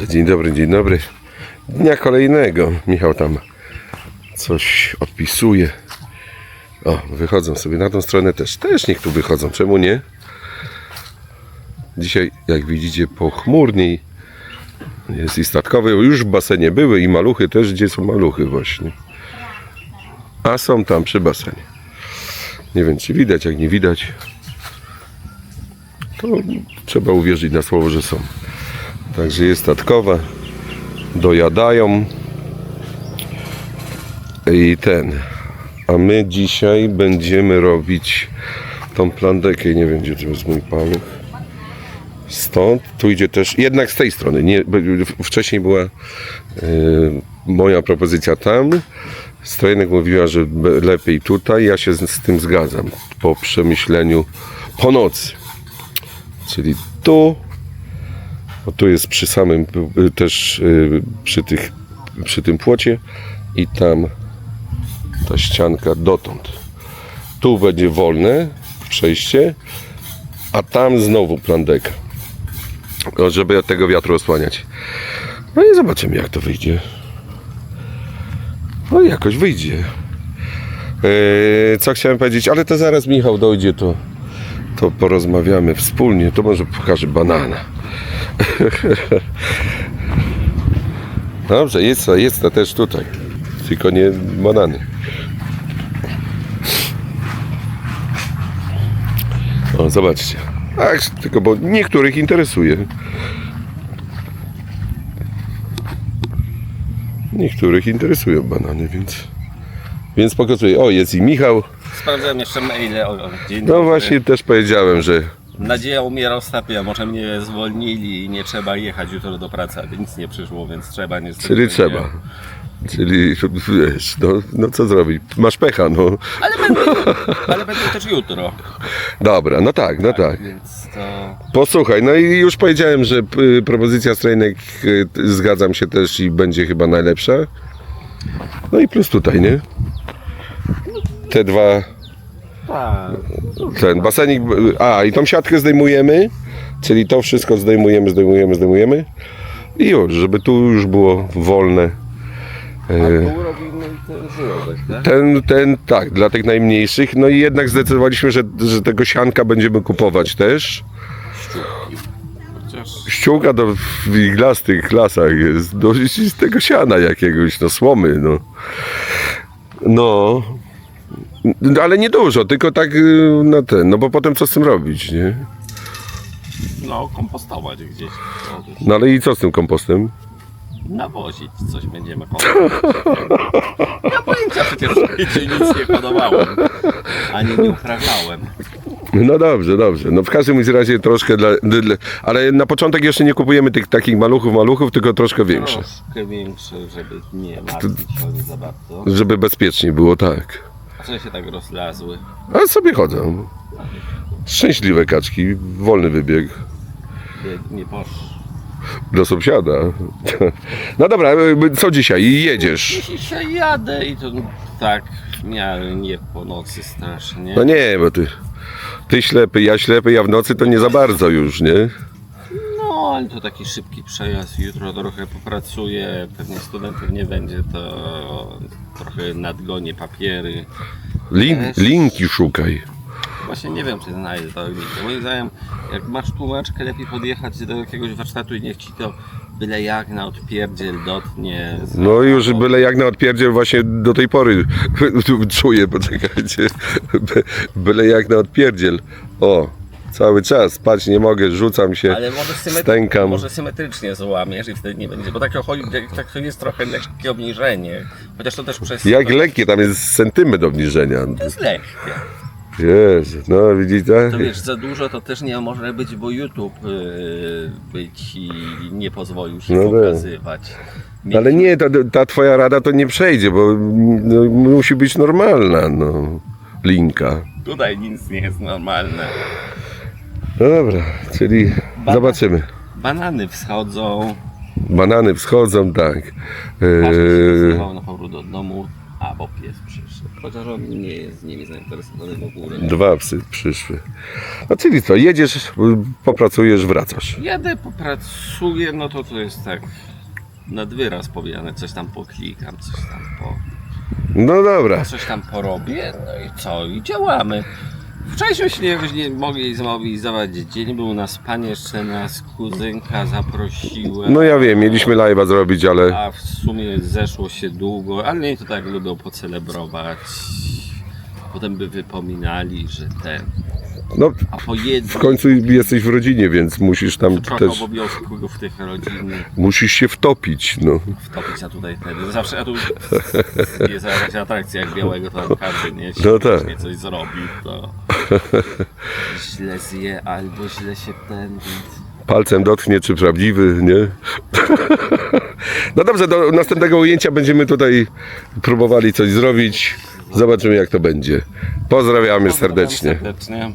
Dobrze, dzień dobry, dzień dobry. Dnia kolejnego. Michał tam coś odpisuje. O, wychodzą sobie na tą stronę też. Też niech tu wychodzą, czemu nie? Dzisiaj, jak widzicie, pochmurniej. Jest i statkowe, już w basenie były i maluchy też. Gdzie są maluchy właśnie? A są tam przy basenie. Nie wiem, czy widać, jak nie widać. To trzeba uwierzyć na słowo, że są. Także jest statkowa. Dojadają. I ten. A my dzisiaj będziemy robić tą plandekę. Nie wiem, gdzie to jest mój paluch. Stąd, tu idzie też, jednak z tej strony. Nie, wcześniej była e, moja propozycja tam. Strojenek mówiła, że lepiej tutaj. Ja się z, z tym zgadzam. Po przemyśleniu po nocy. Czyli tu, bo tu jest przy samym y, też y, przy, tych, przy tym płocie i tam ta ścianka dotąd. Tu będzie wolne przejście, a tam znowu plandeka. No, żeby od tego wiatru osłaniać. No i zobaczymy jak to wyjdzie. No jakoś wyjdzie. Yy, co chciałem powiedzieć, ale to zaraz Michał dojdzie, to, to porozmawiamy wspólnie. To może pokażę banana. Dobrze, jest to, jest to też tutaj. Tylko nie banany. O, zobaczcie. Ach, tylko bo niektórych interesuje. Niektórych interesują banany, więc. Więc pokazuję. O, jest i Michał. Sprawdzałem jeszcze maile. O, o, dzień No dobry. właśnie też powiedziałem, że Nadzieja umiera ostatnia, może mnie zwolnili i nie trzeba jechać jutro do pracy, ale nic nie przyszło, więc trzeba niestety. Czyli nie- trzeba. Czyli wiesz, no, no co zrobić? Masz pecha, no. Ale będę, ale będę też jutro. Dobra, no tak, no tak. Więc to. Posłuchaj, no i już powiedziałem, że y, propozycja strojnek y, zgadzam się też i będzie chyba najlepsza. No i plus tutaj, nie? Te dwa, Tak. ten basenik, a i tą siatkę zdejmujemy, czyli to wszystko zdejmujemy, zdejmujemy, zdejmujemy i już, żeby tu już było wolne. A tu robimy ten tak? Ten, ten, tak, dla tych najmniejszych. No i jednak zdecydowaliśmy, że, że tego sianka będziemy kupować też. Ściółka to w iglastych lasach jest dość z tego siana jakiegoś, no słomy, no. No. No, Ale nie dużo, tylko tak y, na ten, no bo potem co z tym robić, nie? no, kompostować gdzieś. No ale i co z tym kompostem? Nawozić coś będziemy kompostować. Ja pojęcia przecież w życiu nic nie hodowałem. Ani nie uprawiałem. No dobrze, dobrze. No w każdym razie troszkę dla, dla ale na początek jeszcze nie kupujemy tych takich maluchów, maluchów, tylko troszkę większe. Troszkę większe, żeby nie martwić się za bardzo. Żeby bezpiecznie było, tak. A co się tak rozlazły? A sobie chodzą. Szczęśliwe kaczki, wolny wybieg Nie, nie posz. do sąsiada. No dobra, co dzisiaj? Jedziesz? Dzisiaj jadę i to tak miarę nie po nocy strasznie. No nie, bo ty, ty ślepy, ja ślepy, ja w nocy to nie za bardzo już, nie? To taki szybki przejazd. Jutro trochę popracuję. Pewnie studentów nie będzie, to trochę nadgonię papiery. Lin, linki szukaj. Właśnie nie wiem, czy znajdę to linkę. Moim zdaniem, jak masz tłumaczkę, lepiej podjechać do jakiegoś warsztatu i niech ci to byle jak na odpierdziel dotnie. z- No już byle jak na odpierdziel właśnie do tej pory czuję, poczekajcie. By- Byle jak na odpierdziel. O, cały czas, patrz, nie mogę, rzucam się, Ale może, symetry- stękam. może symetrycznie złamiesz i wtedy nie będzie, bo tak tak to jest trochę lekkie obniżenie. Chociaż to też przez... Jak to, lekkie, tam jest centymetr obniżenia. To jest lekkie. Jezu, no widzicie? To wiesz, za dużo to też nie może być, bo YouTube yy, być i nie pozwolił się No tak. pokazywać. Mieć- Ale nie, ta, ta twoja rada to nie przejdzie, bo no, musi być normalna, no, linka. Tutaj nic nie jest normalne. No dobra, czyli zobaczymy. Banany wschodzą, Banany wschodzą, tak. każdy się zdawał na powrót do domu. A, bo pies przyszedł. Chociaż on nie jest z nimi zainteresowany w ogóle. Dwa psy przyszły. No czyli co, jedziesz, popracujesz, wracasz. Jadę, popracuję, no to to jest tak nad wyraz powiedziane. Coś tam poklikam, coś tam po... No dobra. coś tam porobię, no i co, i działamy. Wcześniej się nie mogli zmobilizować, dzień był na spanie, jeszcze nas kuzynka zaprosiła. No ja wiem, mieliśmy live'a zrobić, ale A w sumie zeszło się długo, ale nie to tak lubią pocelebrować. Potem by wypominali, że ten. No A po jednym w końcu jesteś w rodzinie, więc musisz tam trochę też, obowiązków tych rodzinnych musisz się wtopić, no. wtopić, a tutaj wtedy. Zawsze a tu jest jakaś atrakcja jak białego, to tam każdy nie No tak. nie coś zrobi, to źle zje albo źle się ten, więc Palcem dotknie, czy prawdziwy, nie? No dobrze, do następnego ujęcia będziemy tutaj próbowali coś zrobić. Zobaczymy jak to będzie. Pozdrawiamy serdecznie. serdecznie.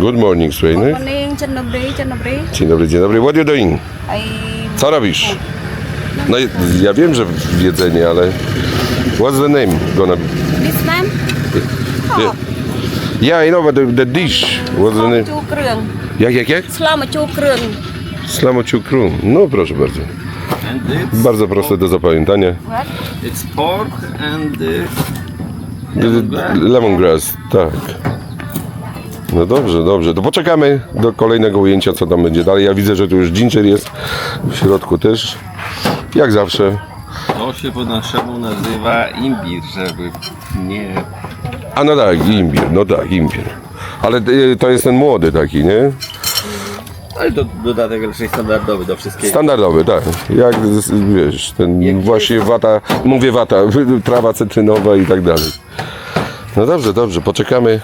Good morning, Swainy. Morning, dzień dobry, dzień dobry. Dzień dobry, dzień dobry. What you doing? I Co robisz? No i- ja wiem, że w jedzenie, ale what's the name gonna be? this name? Yeah, yeah I know, but the, the dish. What's the ស្ល name? ម្ជូរគ្រឿង Jak, jak, jak? ស្លម្ជូរគ្រឿង Slamociu krum. No proszę bardzo. And it's, Bardzo proste do zapamiętania. What? it's pork and uh, Lemongrass, tak. No dobrze, dobrze. To poczekamy do kolejnego ujęcia, co tam będzie dalej. Ja widzę, że tu już ginger jest. W środku też. Jak zawsze. to się po naszemu nazywa imbir, żeby nie A no tak, imbir. No tak, imbir. Ale y, to jest ten młody taki, nie? Ale to dodatek raczej standardowy do wszystkiego. Standardowy, tak. Jak wiesz, ten właśnie wata, mówię wata, trawa cytrynowa i tak dalej. No dobrze, dobrze, poczekamy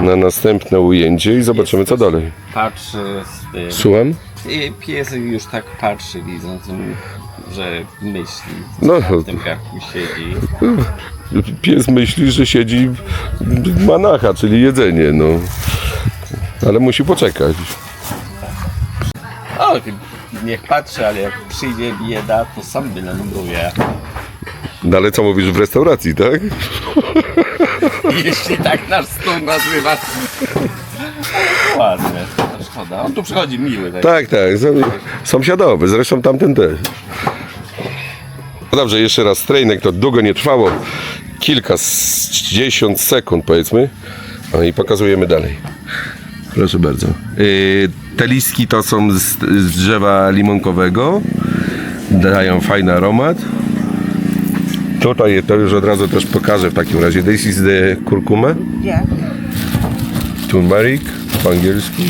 na następne ujęcie i zobaczymy co dalej. Patrzy z tym. Słucham? I pies już tak patrzy, widząc, że myśli, No. co w tym garku siedzi. Pies myśli, że siedzi manacha, czyli jedzenie, no. Ale musi poczekać. O, niech patrzy, ale jak przyjdzie bieda, to sam wyląduje. No ale co mówisz w restauracji, tak? Jeśli tak nasz stół nazywa. Ale ładnie, szkoda. On tu przychodzi miły. Tak? Tak, tak. są- Sąsiadowy, zresztą tamten też. No dobrze, jeszcze raz strejnek, to długo nie trwało. Kilkadziesiąt sekund powiedzmy. No i pokazujemy dalej. Proszę bardzo. Yy, te listki to są z, z drzewa limonkowego. Dają fajny aromat. Tutaj to już od razu też pokażę w takim razie. This is the kurkuma, Yeah. turmeric po angielsku.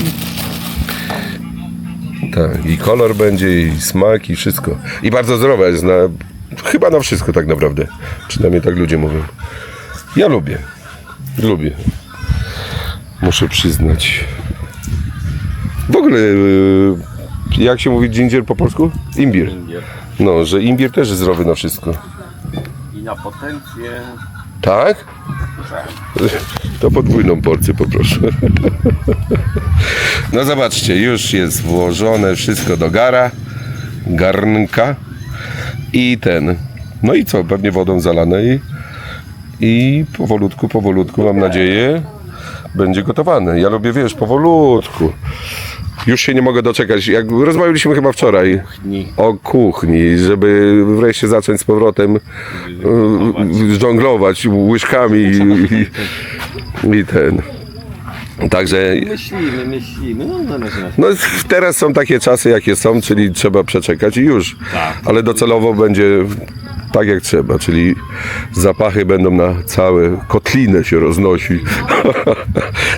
Tak, i kolor będzie, i smak, i wszystko. I bardzo zdrowe jest na, chyba na wszystko tak naprawdę. Przynajmniej tak ludzie mówią. Ja lubię. Lubię. Muszę przyznać. W ogóle, yy, jak się mówi ginger po polsku? Imbir. Imbir. No, że imbir też jest zdrowy na wszystko. I na potencję. Tak? To podwójną porcję poproszę. No zobaczcie, już jest włożone wszystko do gara, garnka i ten. No i co, pewnie wodą zalane i, i powolutku, powolutku mam nadzieję będzie gotowane. Ja lubię, wiesz, powolutku. Już się nie mogę doczekać. Jak rozmawialiśmy chyba wczoraj Dni. o kuchni, żeby wreszcie zacząć z powrotem e, żonglować łyżkami i, i, i ten. Także Myślimy, myślimy. No, na razie na no, teraz są takie czasy, jakie są, czyli trzeba przeczekać i już. Tak. Ale docelowo będzie tak jak trzeba, czyli zapachy będą na całe kotlinę się roznosi.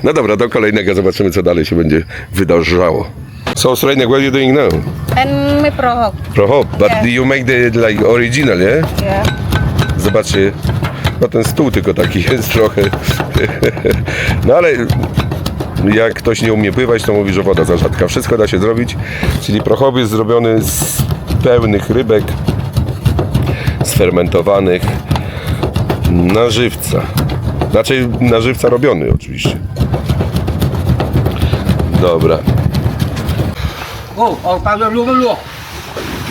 No dobra, do kolejnego zobaczymy, co dalej się będzie wydarzało. So, Srenek, what are you doing now? And my prohok. Prohop, but you make the like original, nie? Yeah. Zobaczcie, no ten stół tylko taki jest trochę. No ale jak ktoś nie umie pływać, to mówi, że woda za rzadka. Wszystko da się zrobić, czyli prochop jest zrobiony z pełnych rybek, sfermentowanych na żywca. Znaczy na żywca robiony oczywiście. Dobra. Ra luôn luôn.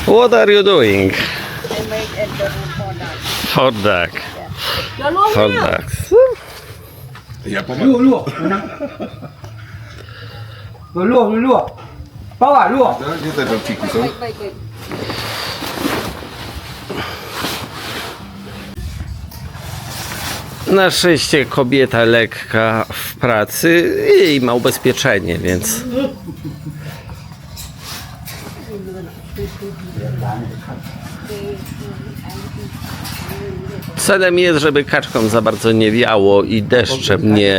What are you doing? I for that. For duck. Relax. Ja 落 Lua, lua. Na szczęście kobieta lekka w pracy i ma ubezpieczenie, więc. Celem jest, żeby kaczkom za bardzo nie wiało i deszczem nie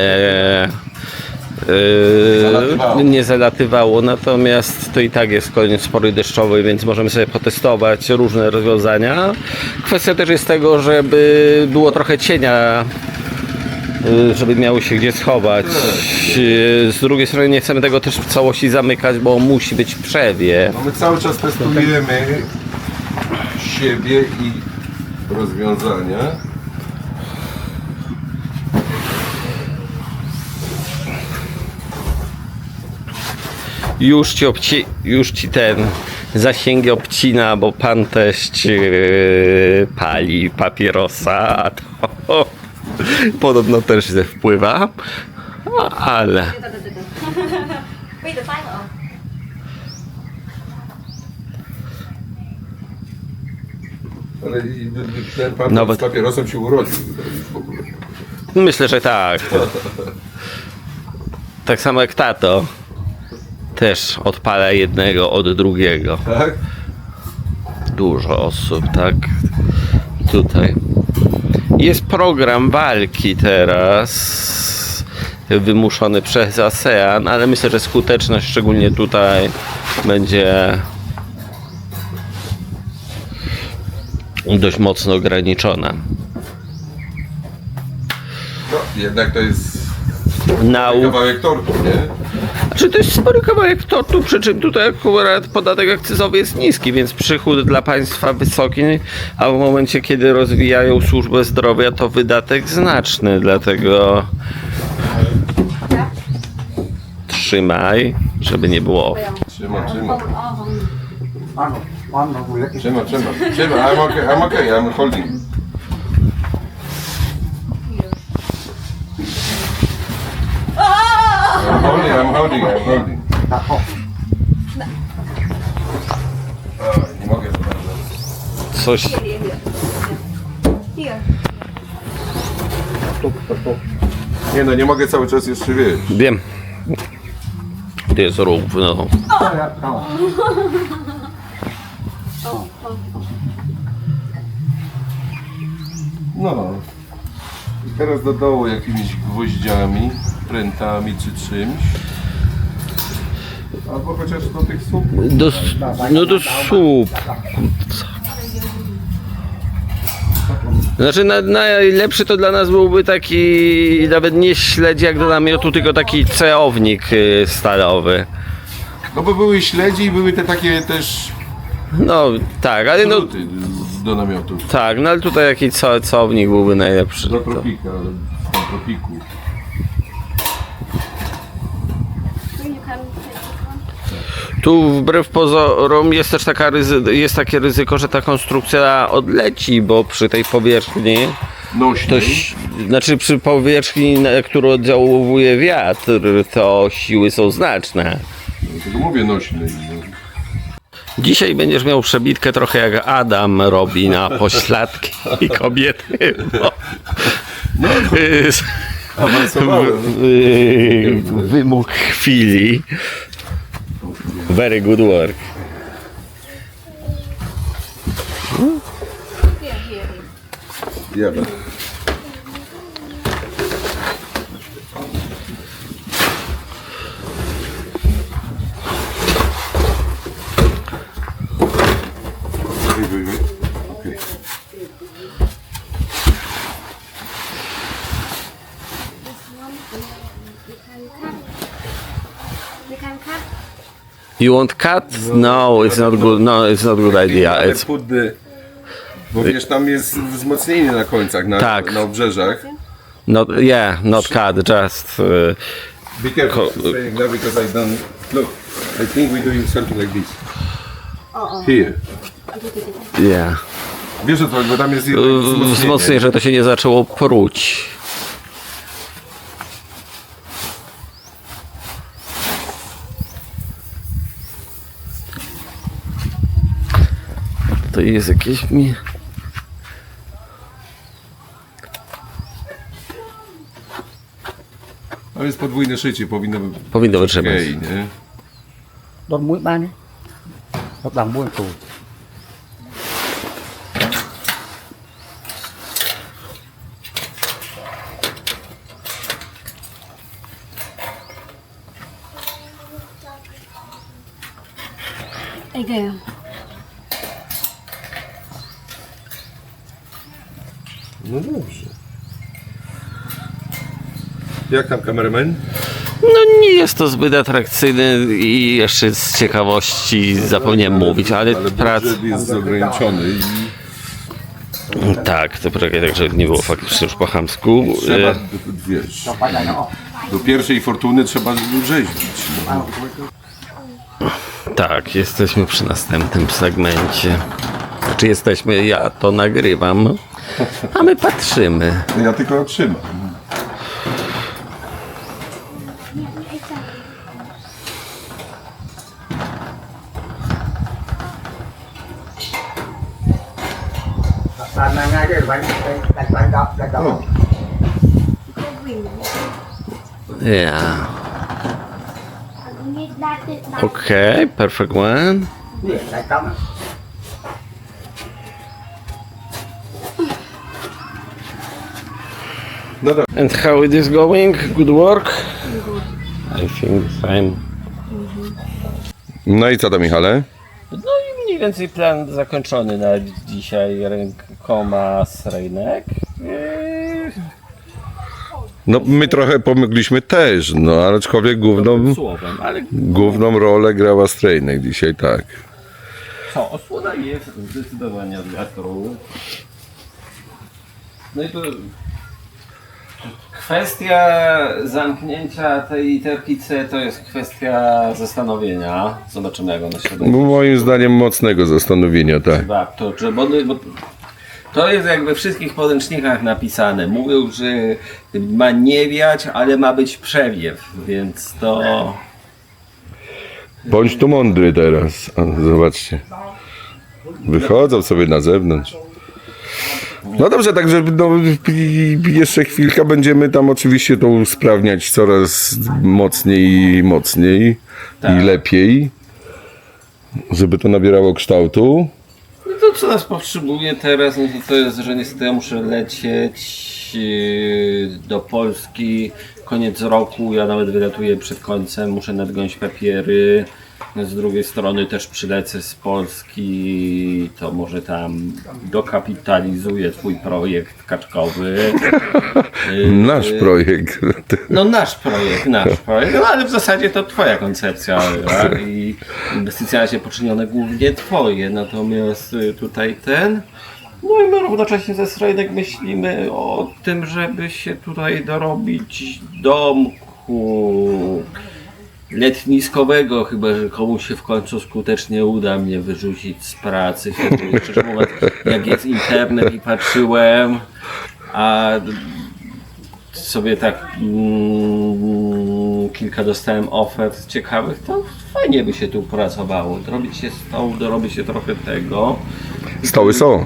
Zalatywało. Yy, nie zalatywało, natomiast to i tak jest koniec pory deszczowej, więc możemy sobie potestować różne rozwiązania. Kwestia też jest tego, żeby było trochę cienia y, żeby miały się gdzie schować. Y, Z drugiej strony nie chcemy tego też w całości zamykać, bo musi być przewie. No my cały czas testujemy siebie i rozwiązania. Już ci, obci, już ci ten zasięgi obcina, bo pan teść yy, pali papierosa, a to podobno też ze wpływa. No, Ale? Ale ten pan Nawet- z papierosem się urodził w ogóle. myślę, że tak. Tak samo jak tato. Też odpala jednego od drugiego. Tak? dużo osób, tak? Tutaj. Jest program walki teraz wymuszony przez ASEAN, ale myślę, że skuteczność szczególnie tutaj będzie dość mocno ograniczona. No, jednak to jest Nau... kawałek tortu, nie? Znaczy to jest spory kawałek tortu, przy czym tutaj akurat podatek akcyzowy jest niski, więc przychód dla państwa wysoki, a w momencie kiedy rozwijają służbę zdrowia to wydatek znaczny, dlatego trzymaj, żeby nie było. Vừa lấy cái Trzymam, trzymam. Trzymam, I'm okay, I'm okay, I'm holding. I'm holding, I'm holding, I'm holding. nie mogę. Coś Here. Nie no, nie mogę cały czas jeszcze wiesz. wiem. To jest równo. Thôi, không. No. I teraz do dołu jakimiś gwoździami, prętami czy czymś. Albo chociaż do tych słup. Do, no do słup. Znaczy na, najlepszy to dla nas byłby taki nawet nie śledź jak do namiotu, tylko taki ceownik y, stalowy. No bo były śledzi i były te takie też No tak, ale no druty do namiotu. tak, no ale tutaj jaki ce, ceownik byłby najlepszy. Do tropika, do tropiku. Tu wbrew pozorom jest też taka jest takie ryzyko, że ta konstrukcja odleci, bo przy tej powierzchni to znaczy przy powierzchni, na którą oddziałuje wiatr, to siły są znaczne. Dlatego mówię nośny. no. Dzisiaj będziesz miał przebitkę trochę jak Adam robi na pośladki i kobiety, bo Awansowałem. y, wymóg chwili. Very good work. Jadę. Wait, wait, wait. Okay. You can cut. You want cut? No, it's not good. No, it's not good idea. Ale It's put the- Bo wiesz, tam jest wzmocnienie na końcach, na, Tak. na obrzeżach. not yeah, not cut. Just uh, Be careful saying that because I don't... Look, I think we're doing something like this. Here. yeah. Wiesz o co, bo tam jest jedno wzmocnienie, że to się nie zaczęło pruć. To jest jakieś mi... Ale jest podwójne szycie, powinno być Powinno wytrzymać. okej, nie? đốt mũi ba nhé buôn tù Ê kìa No dobrze. Jak tam kameraman? No nie jest to zbyt atrakcyjny i jeszcze z ciekawości zapomniałem mówić, ale, prac... budżet jest ograniczony i Tak, to poczekaj, tak żeby nie było faktycznie już po chamsku. trzeba, E, wiesz, do pierwszej fortuny trzeba rzeźbić. No. Tak, jesteśmy przy następnym segmencie. Znaczy jesteśmy, ja to nagrywam, a my patrzymy. Ja tylko otrzymam. làm ngay ngay cái bánh no dobra. And how it is going? Good work? I think fine. No i co tam Michale? No i mniej więcej plan zakończony na dzisiaj rękoma z rynek. No my trochę pomogliśmy też, no ale aczkolwiek główną, Słowem, ale główną rolę grała Strejnek dzisiaj, tak. Co, osłona jest zdecydowanie od wiatru. No i to kwestia zamknięcia tej literki C to jest kwestia zastanowienia. Zobaczymy jak ona się będzie. Moim zdaniem mocnego zastanowienia, tak. Chyba to, czy, bo, bo to jest jak we wszystkich podręcznikach napisane. Mówią, że ma nie wiać, ale ma być przewiew, więc to... Bądź tu mądry teraz. A, zobaczcie. Wychodzą sobie na zewnątrz. No dobrze, także no, jeszcze chwilkę będziemy tam oczywiście to usprawniać coraz mocniej i mocniej Tak. i lepiej, żeby to nabierało kształtu. No to co nas potrzebuje teraz, no to, to jest, że niestety ja muszę lecieć yy, do Polski koniec roku, ja nawet wylatuję przed końcem, muszę nadgonić papiery. Z drugiej strony też przylecę z Polski, to może tam dokapitalizuję twój projekt kaczkowy. Nasz projekt. No nasz projekt, nasz projekt, no ale w zasadzie to twoja koncepcja tak? i inwestycje na razie poczynione głównie twoje, natomiast y, tutaj ten, no i my równocześnie ze Srajnek myślimy o tym, żeby się tutaj dorobić domku letniskowego, chyba że komuś się w końcu skutecznie uda mnie wyrzucić z pracy. Szczerze mówiąc, jak jest internet i patrzyłem, a sobie tak mm, kilka dostałem ofert ciekawych, to fajnie by się tu pracowało. Dorobić się stołu, dorobić się trochę tego. Stoły są.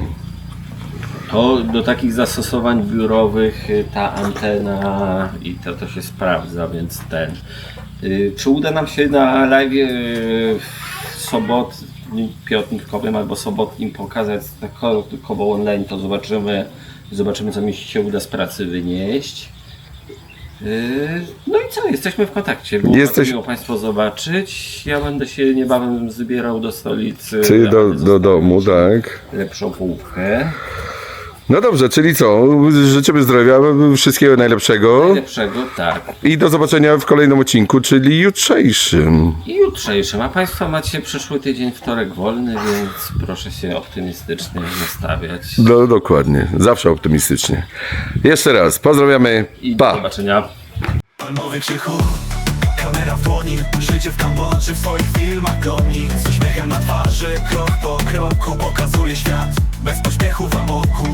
To do takich zastosowań biurowych ta antena i to, to się sprawdza, więc ten. Y, Czy uda nam się na live y, w sobot piątkowym albo sobotnim pokazać takową online, to zobaczymy, zobaczymy co mi się uda z pracy wynieść. Y, No i co, jesteśmy w kontakcie. Było Jesteś- miło Państwo zobaczyć. Ja będę się niebawem zbierał do stolicy. Ty do, do domu, tak. Lepszą półkę. No dobrze, czyli co? Życzymy zdrowia, wszystkiego najlepszego Lepszego, tak. i do zobaczenia w kolejnym odcinku, czyli jutrzejszym. I jutrzejszym. A Państwo macie przyszły tydzień wtorek wolny, więc proszę się optymistycznie nastawiać. No dokładnie, zawsze optymistycznie. Jeszcze raz, pozdrawiamy, I do pa! zobaczenia. Palmowy krzychu kamera w dłoni Życie w Kambodży w swoich filmach goni Z uśmiechem na twarzy, krok po kroku Pokazuje świat, bez pośpiechu w amoku